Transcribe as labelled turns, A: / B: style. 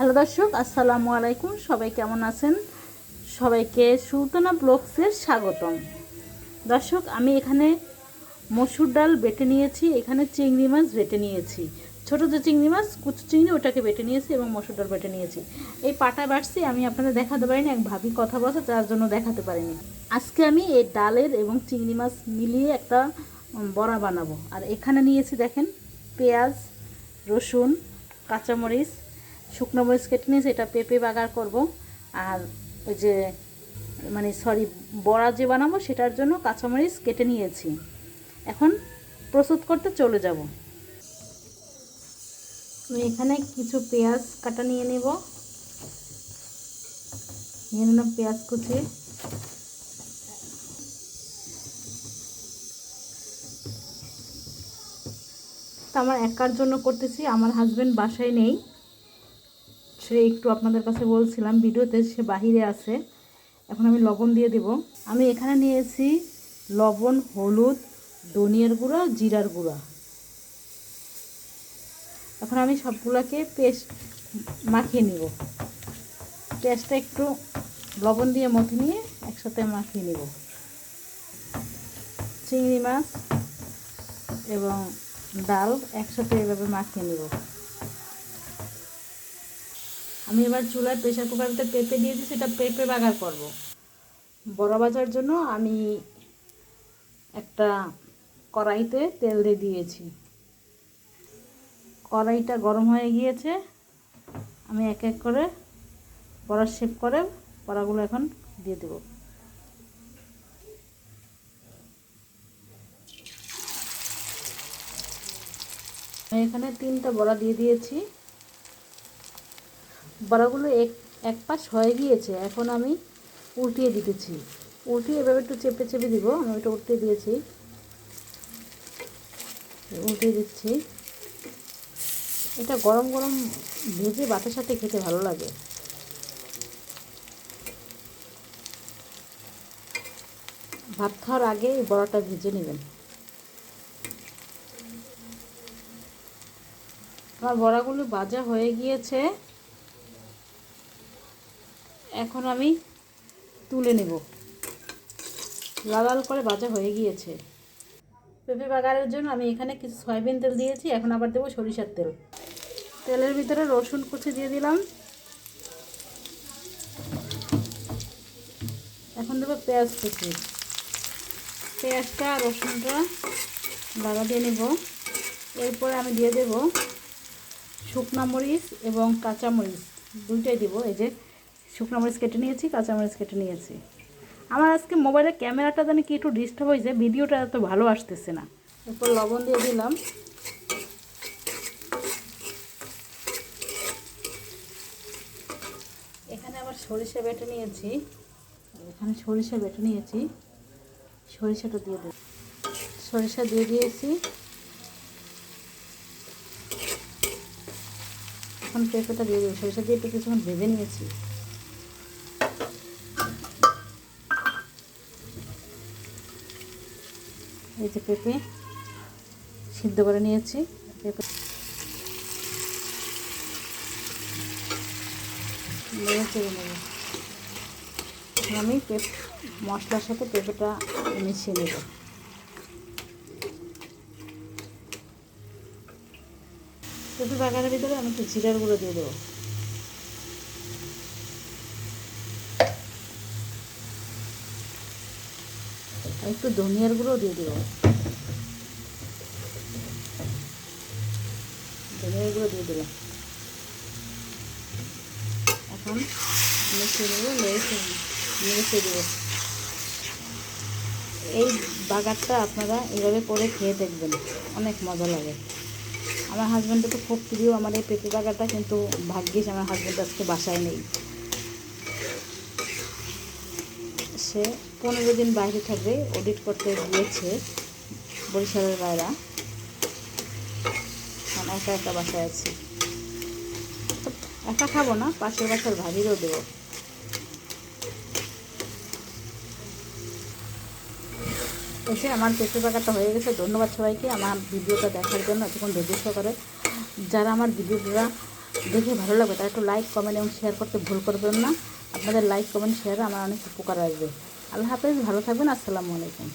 A: Hello দর্শক, আসসালামু আলাইকুম। সবাই কেমন আছেন? সবাইকে সুলতানা ব্লগসের স্বাগতম। দর্শক, আমি এখানে মসুর ডাল বেটে নিয়েছি, এখানে চিংড়ি মাছ বেটে নিয়েছি। ছোটো যে চিংড়ি মাছ, কুচু চিংড়ি, ওটাকে বেটে নিয়েছি এবং মসুর ডাল বেটে নিয়েছি। এই পাটা বাড়ছি আমি আপনাদের দেখাতে পারিনি, এক ভাবি কথা বলছে, তার জন্য দেখাতে পারিনি। আজকে আমি এই ডালের এবং চিংড়ি মাছ মিলিয়ে একটা বড়া বানাবো। আর এখানে নিয়েছি দেখেন, পেঁয়াজ, রসুন, কাঁচামরিচ শুকনো মরিচ কেটে নিয়েছি এটা পেঁপে বাগার করব। আর ওই যে মানে সরি বড়া যে বানাবো সেটার জন্য কাঁচামরিচ কেটে নিয়েছি। এখন প্রস্তুত করতে চলে যাব। আমি এখানে কিছু পেঁয়াজ কাটা নিয়ে নেব। নিয়ে নিলাম পেঁয়াজ কুচি। আমার একার জন্য করতেছি, আমার হাজবেন্ড বাসায় নেই। সে একটু আপনাদের কাছে বলছিলাম, ভিডিওতে সে বাহিরে আছে। এখন আমি লবণ দিয়ে দেব। আমি এখানে নিয়েছি লবণ, হলুদ, ধনিয়ার গুঁড়া, জিরার গুঁড়া। এখন আমি সবগুলোকে পেস্ট মাখিয়ে নিব। পেস্টটা একটু লবণ দিয়ে মথে নিয়ে একসাথে মাখিয়ে নিব। চিংড়ি মাছ এবং ডাল একসাথে এভাবে মাখিয়ে নিব। আমি এবার চুলায় প্রেশার কুকারতে পেঁপে দিয়েছি সেটা পেঁপে বাগার করব। বড় বাজার জন্য আমি একটা কড়াইতে তেল দিয়ে দিয়েছি। কড়াইটা গরম হয়ে গিয়েছে, আমি এক এক করে বড়া শেপ করে বড়াগুলো এখন দিয়ে দেব। এখানে তিনটা বড়া দিয়ে দিয়েছি। বড়াগুলো এক এক পাশ হয়ে গিয়েছে, এখন আমি উল্টিয়ে দিতেছি। উল্টিয়ে এভাবে একটু চেপে চেপে দিব, আমি ওটা উল্টিয়ে দিয়েছি। উল্টিয়ে দিচ্ছি। এটা গরম গরম ভেজে ভাতের সাথে খেতে ভালো লাগে। ভাত খাওয়ার আগে এই বড়াটা ভেজে নেবেন। আমার বড়াগুলো ভাজা হয়ে গিয়েছে। এখন আমি তুলে নেব। লাল লাল করে ভাজা হয়ে গিয়েছে। পেঁপে বাগারের জন্য আমি এখানে কিছু সয়াবিন তেল দিয়েছি, এখন আবার দেবো সরিষার তেল। তেলের ভিতরে রসুন কুচি দিয়ে দিলাম। এখন দেবো পেঁয়াজ কুচি। পেঁয়াজটা রসুনটা লাগা দিয়ে নেব। এরপরে আমি দিয়ে দেব শুকনা মরিচ এবং কাঁচা মরিচ। দুইটাই দিব, এই যে শুকনো মরিচ কেটে নিয়েছি, কাঁচা মরিচ কেটে নিয়েছি। আমার আজকে মোবাইলের ক্যামেরাটা জানি কি একটু ডিস্টার্ব হয়েছে, ভিডিওটা এত ভালো আসতেছে না। এরপর লবণ দিয়ে দিলাম। এখানে আবার সরিষা বেটে নিয়েছি। এখানে সরিষা বেটে নিয়েছি। সরিষাটা দিয়ে দেব সরিষা দিয়ে দিয়েছি। এখন পেঁপেটা দিয়ে দেবো। সরিষা দিয়ে একটু কিছুক্ষণ ভেজে নিয়েছি। এই যে পেঁপে সিদ্ধ করে নিয়েছি। পেঁপে আমি পেঁপ মশলার সাথে পেঁপেটা মিশিয়ে নেব। পেঁপে বাগানের ভিতরে আমি একটু জিরার গুঁড়ো দিয়ে দেবো। একটু ধনিয়ার গুঁড়ো দিয়ে দেবো। ধনিয়ার গুঁড়ো দিয়ে দিলাম। এখন মিশিয়ে নেড়ে নেড়ে দেবো। এই বাগারটা আপনারা এভাবে করে খেয়ে দেখবেন, অনেক মজা লাগে। আমার হাজব্যান্ডের তো খুব প্রিয় আমার এই পেঁপে বাগারটা, কিন্তু ভাগ্যিস আমার হাজব্যান্ড আজকে বাসায় নেই। সে পনেরো দিন বাইরে থাকবে অডিট করতে গিয়েছে বরিশালের বাইরা। আমি একা একা বাসায় আছি। একা খাব না, পাশের বাসার ভাবিরও দেবো। এসে আমার পেঁপে বাগারটা হয়ে গেছে। ধন্যবাদ সবাইকে আমার ভিডিওটা দেখার জন্য এতক্ষণ ধৈর্য করে যারা আমার ভিডিওটা দেখে ভালো লাগবে, তারা একটু লাইক কমেন্ট এবং শেয়ার করতে ভুল করবেন না। আপনাদের লাইক কমেন্ট শেয়ার আমার অনেক উপকার আসবে। আল্লাহ হাফেজ ভালো থাকবেন আসসালামু আলাইকুম।